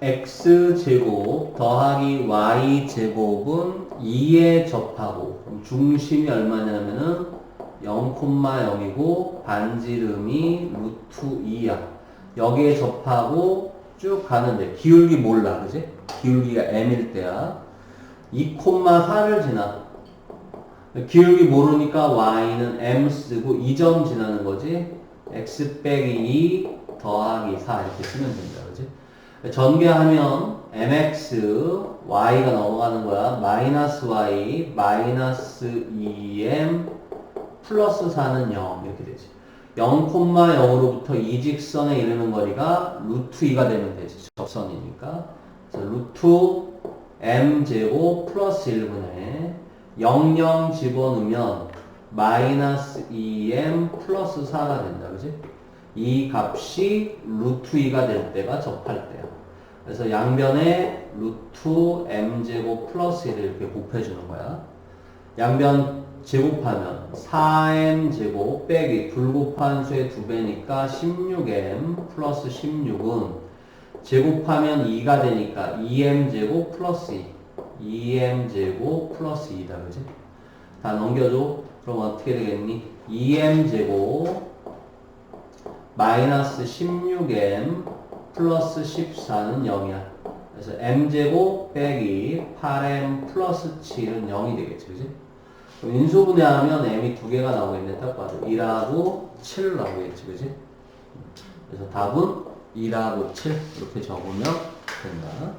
x제곱 더하기 y제곱은 2에 접하고 그럼 중심이 얼마냐면은 0,0이고 반지름이 루트 2야. 여기에 접하고 쭉 가는데 기울기 몰라 그지? 기울기가 m일 때야. 2,4를 지나. 기울기 모르니까 y는 m 쓰고 2점 지나는 거지. x 빼기 2 더하기 4 이렇게 쓰면 된다. 그지? 전개하면 mx y가 넘어가는 거야. 마이너스 y 마이너스 2m 플러스 4는 0 이렇게 되지. 0,0으로부터 이 직선에 이르는 거리가 루트 2가 되면 되지. 접선이니까. 루트 m 제곱 플러스 1분의 00 집어넣으면 마이너스 2m 플러스 4가 된다. 그지? 이 값이 루트 2가 될 때가 접할 때야. 그래서 양변에 루트 m 제곱 플러스 1을 이렇게 곱해주는 거야. 양변 제곱하면 4m 제곱 빼기 불곱한 수의 두 배니까 16m 플러스 16은 제곱하면 2가 되니까 2m 제곱 플러스 2. 2m 제곱 플러스 2다. 그지? 다 넘겨줘. 그럼 어떻게 되겠니? 2m 제곱 마이너스 16m 플러스 14는 0이야. 그래서 m제곱 빼기 8m 플러스 7은 0이 되겠지. 그지? 인수분해하면 m이 두 개가 나오겠네. 딱 봐도 1하고 7 나오겠지. 그지? 그래서 답은 2하고 7 이렇게 적으면 된다.